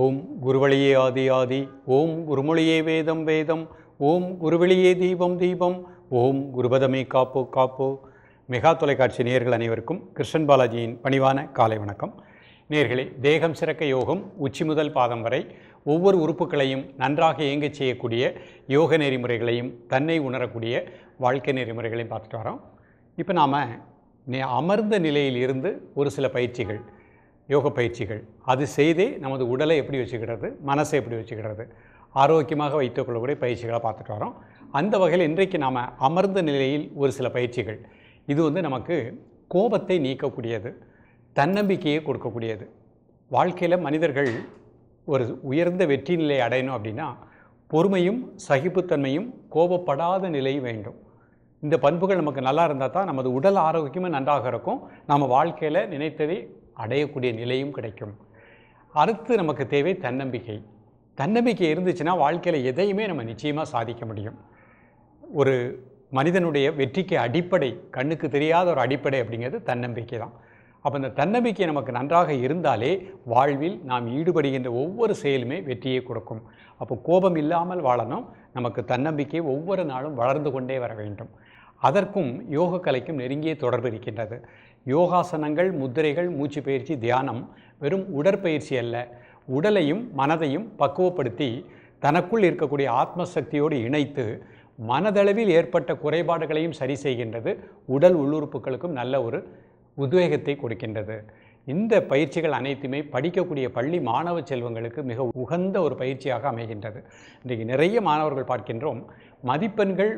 ஓம் குருவழியே ஆதி ஆதி ஓம் குருமொழியே வேதம் வேதம் ஓம் குருவெளியே தீபம் தீபம் ஓம் குருபதமே காப்போ காப்போ. மெகா தொலைக்காட்சி நேர்கள் அனைவருக்கும் கிருஷ்ணன் பாலாஜியின் பணிவான காலை வணக்கம். நேர்களே தேகம் சிறக்க யோகம் உச்சி முதல் பாதம் வரை ஒவ்வொரு உறுப்புகளையும் நன்றாக இயங்கச் செய்யக்கூடிய யோக நெறிமுறைகளையும் தன்னை உணரக்கூடிய வாழ்க்கை நெறிமுறைகளையும் பார்த்துட்டு வரோம். இப்போ நாம் அமர்ந்த நிலையில் இருந்து ஒரு சில பயிற்சிகள் யோக பயிற்சிகள். அது செய்தே நமது உடலை எப்படி வச்சுக்கிறது மனசை எப்படி வச்சுக்கிறது ஆரோக்கியமாக வைத்துக்கொள்ளக்கூடிய பயிற்சிகளை பார்த்துட்டு வரோம். அந்த வகையில் இன்றைக்கு நாம் அமர்ந்த நிலையில் ஒரு சில பயிற்சிகள். இது வந்து நமக்கு கோபத்தை நீக்கக்கூடியது தன்னம்பிக்கையை கொடுக்கக்கூடியது. வாழ்க்கையில் மனிதர்கள் ஒரு உயர்ந்த வெற்றி நிலை அடையணும் அப்படின்னா பொறுமையும் சகிப்புத்தன்மையும் கோபப்படாத நிலை வேண்டும். இந்த பண்புகள் நமக்கு நல்லா இருந்தால் தான் நமது உடல் ஆரோக்கியமும் நன்றாக இருக்கும். நம்ம வாழ்க்கையில் நினைத்ததை அடையக்கூடிய நிலையும் கிடைக்கும். அடுத்து நமக்கு தேவை தன்னம்பிக்கை. தன்னம்பிக்கை இருந்துச்சுன்னா வாழ்க்கையில் எதையுமே நம்ம நிச்சயமாக சாதிக்க முடியும். ஒரு மனிதனுடைய வெற்றிக்கு அடிப்படை கண்ணுக்கு தெரியாத ஒரு அடிப்படை அப்படிங்கிறது தன்னம்பிக்கை தான். அப்போ இந்த தன்னம்பிக்கை நமக்கு நன்றாக இருந்தாலே வாழ்வில் நாம் ஈடுபடுகின்ற ஒவ்வொரு செயலுமே வெற்றியை கொடுக்கும். அப்போ கோபம் இல்லாமல் வாழணும். நமக்கு தன்னம்பிக்கை ஒவ்வொரு நாளும் வளர்ந்து கொண்டே வர வேண்டும். அதற்கும் யோக கலைக்கும் நெருங்கிய தொடர்பு இருக்கின்றது. யோகாசனங்கள் முத்திரைகள் மூச்சு பயிற்சி தியானம் வெறும் உடற்பயிற்சி அல்ல. உடலையும் மனதையும் பக்குவப்படுத்தி தனக்குள் இருக்கக்கூடிய ஆத்ம சக்தியோடு இணைத்து மனதளவில் ஏற்பட்ட குறைபாடுகளையும் சரி செய்கின்றது. உடல் உள்ளுறுப்புகளுக்கும் நல்ல ஒரு உத்வேகத்தை கொடுக்கின்றது. இந்த பயிற்சிகள் அனைத்துமே படிக்கக்கூடிய பள்ளி மாணவ செல்வங்களுக்கு மிக உகந்த ஒரு பயிற்சியாக அமைகின்றது. இன்றைக்கு நிறைய மாணவர்கள் பார்க்கின்றோம். மதிப்பெண்கள்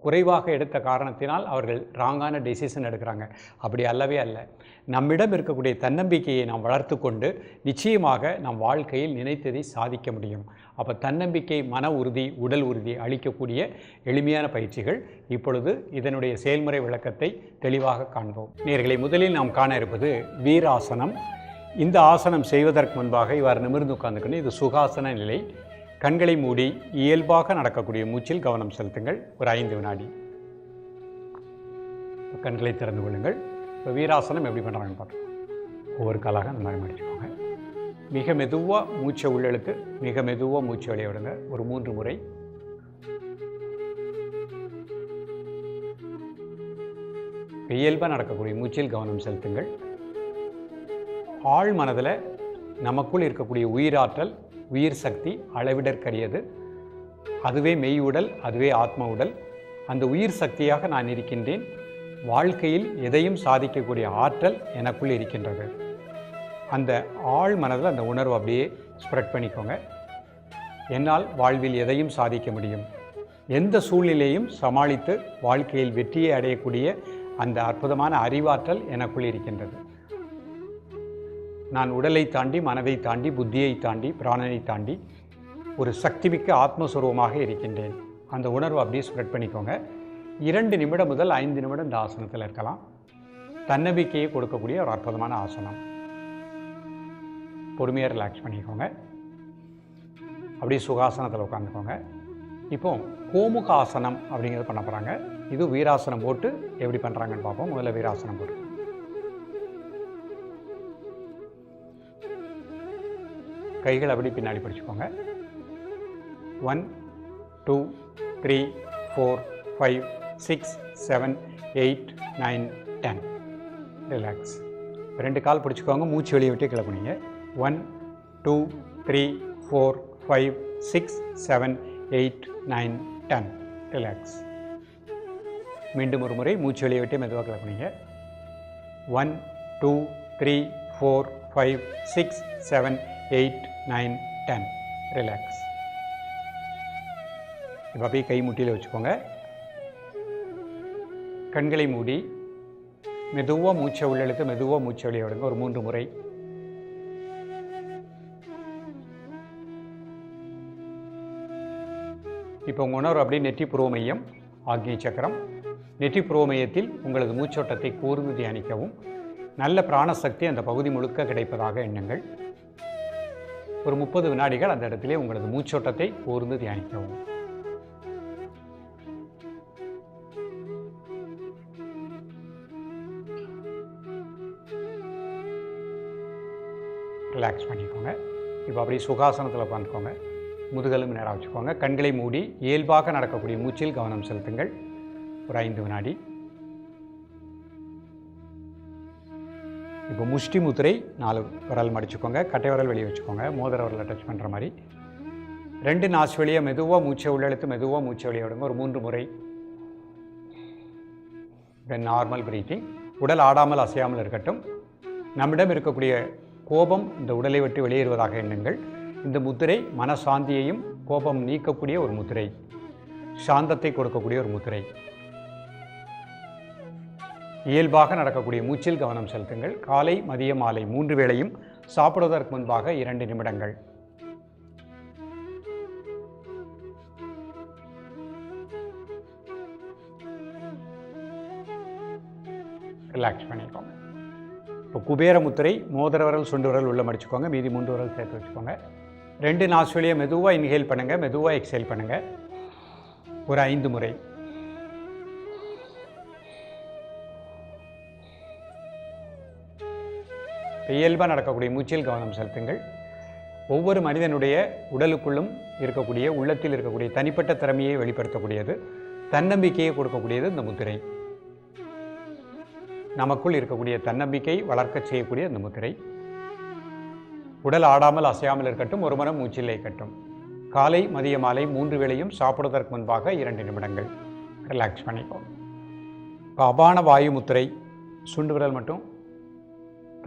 குறைவாக எடுத்த காரணத்தினால் அவர்கள் ராங்கான டெசிஷன் எடுக்கிறாங்க. அப்படி அல்லவே அல்ல. நம்மிடம் இருக்கக்கூடிய தன்னம்பிக்கையை நாம் வளர்த்து கொண்டு நிச்சயமாக நம் வாழ்க்கையில் நினைத்ததை சாதிக்க முடியும். அப்போ தன்னம்பிக்கை மன உறுதி உடல் உறுதி அளிக்கக்கூடிய எளிமையான பயிற்சிகள் இப்பொழுது இதனுடைய செயல்முறை விளக்கத்தை தெளிவாக காண்போம். நேர்களை முதலில் நாம் காண இருப்பது வீராசனம். இந்த ஆசனம் செய்வதற்கு முன்பாக இவ்வாறு நிமிர்ந்து உட்கார்ந்துக்கணும் இது சுகாசன நிலை. கண்களை மூடி இயல்பாக நடக்கக்கூடிய மூச்சில் கவனம் செலுத்துங்கள். ஒரு ஐந்து வினாடி. கண்களை திறந்து கொள்ளுங்கள். இப்போ வீராசனம் எப்படி பண்ணுறாங்கன்னு பார்க்கலாம். ஒவ்வொரு காலாக அந்த மாதிரி மடிச்சுக்கோங்க மிக மெதுவாக மூச்சை உள்ளெழுத்து மிக மெதுவாக மூச்சை வெளியே விடுங்க. ஒரு மூன்று முறை. இயல்பாக நடக்கக்கூடிய மூச்சில் கவனம் செலுத்துங்கள். ஆழ் மனதில் நமக்குள் இருக்கக்கூடிய உயிராற்றல் உயிர் சக்தி அளவிடற்கரியது. அதுவே மெய் உடல் அதுவே ஆத்ம உடல் அந்த உயிர் சக்தியாக நான் இருக்கின்றேன். வாழ்க்கையில் எதையும் சாதிக்கக்கூடிய ஆற்றல் எனக்குள் இருக்கின்றது. அந்த ஆழ் மனதில் அந்த உணர்வு அப்படியே ஸ்ப்ரெட் பண்ணிக்கோங்க. என்னால் வாழ்வில் எதையும் சாதிக்க முடியும். எந்த சூழ்நிலையும் சமாளித்து வாழ்க்கையில் வெற்றியை அடையக்கூடிய அந்த அற்புதமான அறிவாற்றல் எனக்குள் இருக்கின்றது. நான் உடலை தாண்டி மனதை தாண்டி புத்தியை தாண்டி பிராணனை தாண்டி ஒரு சக்திமிக்க ஆத்மஸ்வரூபமாக இருக்கின்றேன். அந்த உணர்வை அப்படியே ஸ்ப்ரெட் பண்ணிக்கோங்க. இரண்டு நிமிடம் முதல் ஐந்து நிமிடம் இந்த ஆசனத்தில் இருக்கலாம். தன்னம்பிக்கையை கொடுக்கக்கூடிய ஒரு அற்புதமான ஆசனம். பொறுமையாக ரிலாக்ஸ் பண்ணிக்கோங்க. அப்படியே சுகாசனத்தில் உட்காந்துக்கோங்க. இப்போ கோமுக ஆசனம் அப்படிங்கிறது பண்ண போகிறாங்க இது வீராசனம் போட்டு எப்படி பண்ணுறாங்கன்னு பார்ப்போம். முதல்ல வீராசனம் போட்டு. கைகள் அப்படி பின்னாடி பிடிச்சிக்கோங்க. One two three four five six seven eight nine ten relax ரெண்டு கால் பிடிச்சிக்கோங்க. மூச்சு வெளியே விட்டு கிளப்புனீங்க one two three four five six seven eight nine ten relax மீண்டும் ஒரு முறை மூச்சு வெளியே விட்டு மெதுவாக கிளப்புனீங்க one two three four five six seven eight nine ten relax இப்போ அப்படியே கை முட்டியில் வச்சுக்கோங்க. கண்களை மூடி மெதுவாக மூச்சை உள்ளெழுத்து மெதுவாக மூச்சை வெளியே விடுங்க. ஒரு மூன்று முறை. இப்போ உங்கள் உணர்வு அப்படியே நெற்றி புரோமையம் ஆக்னி சக்கரம். நெற்றி புரோமயத்தில் உங்களது மூச்சோட்டத்தை கூர்ந்து தியானிக்கவும். நல்ல பிராணசக்தி அந்த பகுதி முழுக்க கிடைப்பதாக எண்ணுங்கள். ஒரு முப்பது வினாடிகள் அந்த இடத்திலே உங்களது மூச்சோட்டத்தை கூர்ந்து தியானிக்கவும். ரிலாக்ஸ் பண்ணிக்கோங்க. இப்போ அப்படியே சுகாசனத்தில் உட்காந்துக்கோங்க. முதுகலும் நேராக வச்சுக்கோங்க. கண்களை மூடி இயல்பாக நடக்கக்கூடிய மூச்சில் கவனம் செலுத்துங்கள். ஒரு ஐந்து வினாடி. இப்போ முஷ்டி முத்திரை நாலு விரல் மடிச்சுக்கோங்க கட்டை விரல் வெளியே வச்சுக்கோங்க மோதிர விரலை டச் பண்ணுற மாதிரி. ரெண்டு நாசு வழியாக மெதுவாக மூச்சை உள்ளெழுத்து மெதுவாக மூச்சை வெளியே விடுங்க ஒரு மூன்று முறை. தென் நார்மல் பிரீத்திங் உடல் ஆடாமல் அசையாமல் இருக்கட்டும். நம்மிடம் இருக்கக்கூடிய கோபம் இந்த உடலை விட்டு வெளியேறுவதாக எண்ணுங்கள். இந்த முத்திரை மனசாந்தியையும் கோபம் நீக்கக்கூடிய ஒரு முத்திரை. சாந்தத்தை கொடுக்கக்கூடிய ஒரு முத்திரை. இயல்பாக நடக்கக்கூடிய மூச்சில் கவனம் செலுத்துங்கள். காலை மதிய மாலை மூன்று வேளையும் சாப்பிடுவதற்கு முன்பாக இரண்டு நிமிடங்கள். ரிலாக்ஸ் பண்ணிக்கோங்க. இப்போ குபேர முத்திரை மோதிர விரல் சுண்டு விரல் உள்ள மடிச்சுக்கோங்க. மீதி மூன்று விரல் சேர்த்து வச்சுக்கோங்க. ரெண்டு நாசுவலியை மெதுவாக இன்ஹேல் பண்ணுங்கள் மெதுவாக எக்ஸேல் பண்ணுங்கள் ஒரு ஐந்து முறை. இயல்பாக நடக்கக்கூடிய மூச்சில் கவனம் செலுத்துங்கள். ஒவ்வொரு மனிதனுடைய உடலுக்குள்ளும் இருக்கக்கூடிய உள்ளத்தில் இருக்கக்கூடிய தனிப்பட்ட திறமையை வெளிப்படுத்தக்கூடியது தன்னம்பிக்கையை கொடுக்கக்கூடியது இந்த முத்திரை. நமக்குள் இருக்கக்கூடிய தன்னம்பிக்கை வளர்க்க செய்யக்கூடிய இந்த முத்திரை. உடல் ஆடாமல் அசையாமல் இருக்கட்டும் ஒரு மரம் மூச்சில்லை இருக்கட்டும். காலை மதிய மாலை மூன்று வேளையும் சாப்பிடுவதற்கு முன்பாக இரண்டு நிமிடங்கள். ரிலாக்ஸ் பண்ணிப்போம் இப்போ அபான வாயு முத்திரை சுண்டு விரல் மட்டும்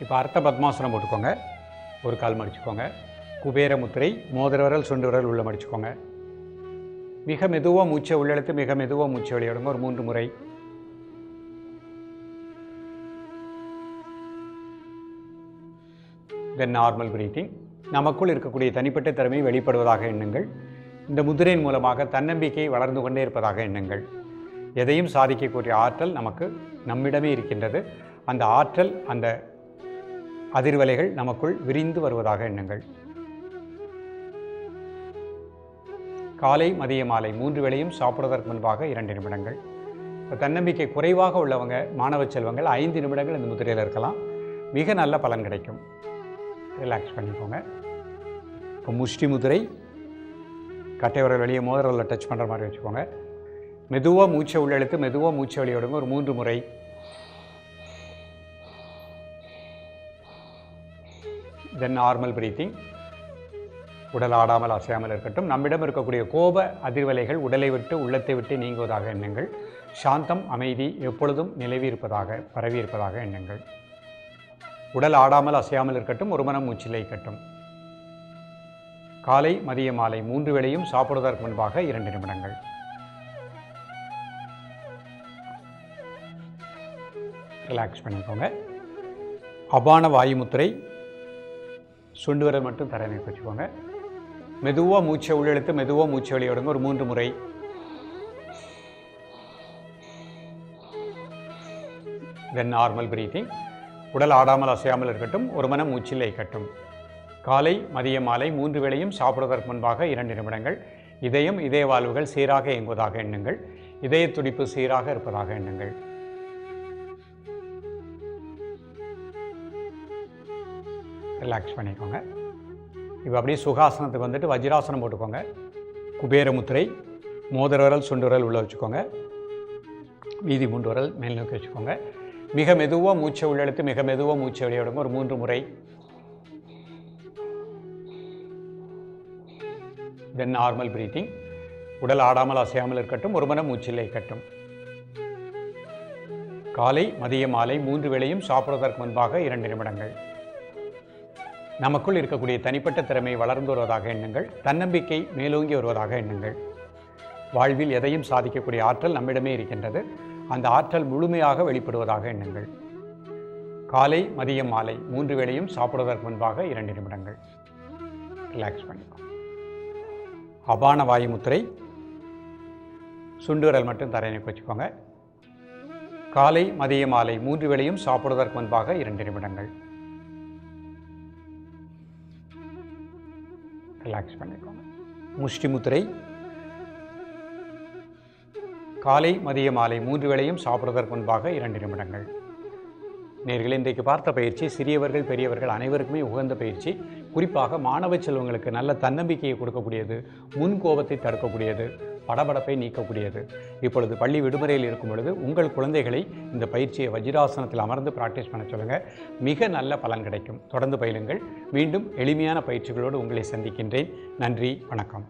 இப்போ அர்த்த பத்மாசனம் போட்டுக்கோங்க. ஒரு கால் மடிச்சுக்கோங்க. குபேர முத்திரை மோதிர விரல் சுண்டு விரல் உள்ள மடிச்சுக்கோங்க. மிக மெதுவாக மூச்சை உள்ளெழுத்து மிக மெதுவாக மூச்சை வெளியிடுங்க. ஒரு மூன்று முறை. தென் நார்மல் பிரீத்திங் நமக்குள் இருக்கக்கூடிய தனிப்பட்ட திறமை வெளிப்படுவதாக எண்ணுங்கள். இந்த முதிரையின் மூலமாக தன்னம்பிக்கை வளர்ந்து கொண்டே இருப்பதாக எண்ணுங்கள். எதையும் சாதிக்கக்கூடிய ஆற்றல் நமக்கு நம்மிடமே இருக்கின்றது. அந்த ஆற்றல் அந்த அதிர்வலைகள் நமக்குள் விரிந்து வருவதாக எண்ணுங்கள். காலை மதிய மாலை மூன்று வேளையும் சாப்பிடுவதற்கு முன்பாக இரண்டு நிமிடங்கள். இப்போ தன்னம்பிக்கை குறைவாக உள்ளவங்க மாணவ செல்வங்கள் ஐந்து நிமிடங்கள் இந்த முதிரையில் இருக்கலாம். மிக நல்ல பலன் கிடைக்கும். ரிலாக்ஸ் பண்ணிக்கோங்க. இப்போ முஷ்டி முதிரை கட்டைவரல் வெளியே மோதிரவில் டச் பண்ணுற மாதிரி வச்சுக்கோங்க. மெதுவாக மூச்சை உள்ளெழுத்து மெதுவாக மூச்சை வெளியோடுங்க ஒரு மூன்று முறை தென் நார்மல் பிரீத்திங் உடல் ஆடாமல் அசையாமல் இருக்கட்டும். நம்மிடம் இருக்கக்கூடிய கோப அதிர்வலைகள் உடலை விட்டு உள்ளத்தை விட்டு நீங்குவதாக எண்ணுங்கள். சாந்தம் அமைதி எப்பொழுதும் நிலவி இருப்பதாக பரவி இருப்பதாக எண்ணுங்கள். உடல் ஆடாமல் அசையாமல் இருக்கட்டும் ஒரு மனம் மூச்சிலை இருக்கட்டும் காலை மதிய மாலை மூன்று வேளையும் சாப்பிடுவதற்கு முன்பாக இரண்டு நிமிடங்கள். ரிலாக்ஸ் பண்ணிக்கோங்க. அபான வாயுமுத்திரை சுண்டு விரல் மட்டும் தரை வச்சுக்கோங்க மெதுவாக மூச்சை உள்ளெழுத்து மெதுவாக மூச்சை வெளியே விடுங்க. ஒரு மூன்று முறை. தென் நார்மல் பிரீத்திங் உடல் ஆடாமல் அசையாமல் இருக்கட்டும். ஒரு மனம் மூச்சில் கட்டும் காலை மதிய மாலை மூன்று வேளையும் சாப்பிடுவதற்கு முன்பாக இரண்டு நிமிடங்கள். இதயம் இதய வாழ்வுகள் சீராக இயங்குவதாக எண்ணுங்கள். இதய துடிப்பு சீராக இருப்பதாக எண்ணுங்கள். ரிலாக்ஸ் பண்ணிக்கோங்க. இப்போ அப்படியே சுகாசனத்துக்கு வந்துட்டு வஜ்ராசனம் போட்டுக்கோங்க. குபேர முத்திரை மோதிர விரல் சுண்டு விரல் வச்சுக்கோங்க. மீதி மூன்று விரல் மேல் நோக்கி வச்சுக்கோங்க. மிக மெதுவாக மூச்சை உள்ளெடுத்து மிக மெதுவாக மூச்சை வெளியிடுங்க ஒரு மூன்று முறை. தென் நார்மல் பிரீத்திங் உடல் ஆடாமல் அசையாமல் இருக்கட்டும். ஒரு மனம் மூச்சில் இருக்கட்டும். காலை மதிய மாலை மூன்று வேளையும் சாப்பிடுவதற்கு முன்பாக இரண்டு நிமிடங்கள். நமக்குள் இருக்கக்கூடிய தனிப்பட்ட திறமை வளர்ந்து வருவதாக எண்ணுங்கள் தன்னம்பிக்கை மேலோங்கி வருவதாக எண்ணுங்கள். வாழ்வில் எதையும் சாதிக்கக்கூடிய ஆற்றல் நம்மிடமே இருக்கின்றது. அந்த ஆற்றல் முழுமையாக வெளிப்படுவதாக எண்ணுங்கள். காலை மதியம் மாலை மூன்று வேளையும் சாப்பிடுவதற்கு முன்பாக இரண்டு நிமிடங்கள். ரிலாக்ஸ் பண்ணிக்கோ. அபான வாயு முத்திரை. மட்டும் தரையினை வச்சுக்கோங்க. காலை மதிய மாலை மூன்று வேளையும் சாப்பிடுவதற்கு முன்பாக இரண்டு நிமிடங்கள். ரிலாக்ஸ் பண்ணிக்கோங்க. முஷ்டி முத்திரை. காலை மதிய மாலை மூன்று வேளையும் சாப்பிடுவதற்கு முன்பாக இரண்டு நிமிடங்கள். நேர்கள் இன்றைக்கு பார்த்த பயிற்சி சிறியவர்கள் பெரியவர்கள் அனைவருக்குமே உகந்த பயிற்சி. குறிப்பாக மாணவ செல்வங்களுக்கு நல்ல தன்னம்பிக்கையை கொடுக்கக்கூடியது முன் கோபத்தை தடுக்கக்கூடியது படபடப்பை நீக்கக்கூடியது. இப்பொழுது பள்ளி விடுமுறையில் இருக்கும் பொழுது உங்கள் குழந்தைகளை இந்த பயிற்சியை வஜ்ராசனத்தில் அமர்ந்து ப்ராக்டிஸ் பண்ண சொல்லுங்கள் மிக நல்ல பலன் கிடைக்கும். தொடர்ந்து பயிலுங்கள். மீண்டும் எளிமையான பயிற்சிகளோடு உங்களை சந்திக்கின்றேன். நன்றி. வணக்கம்.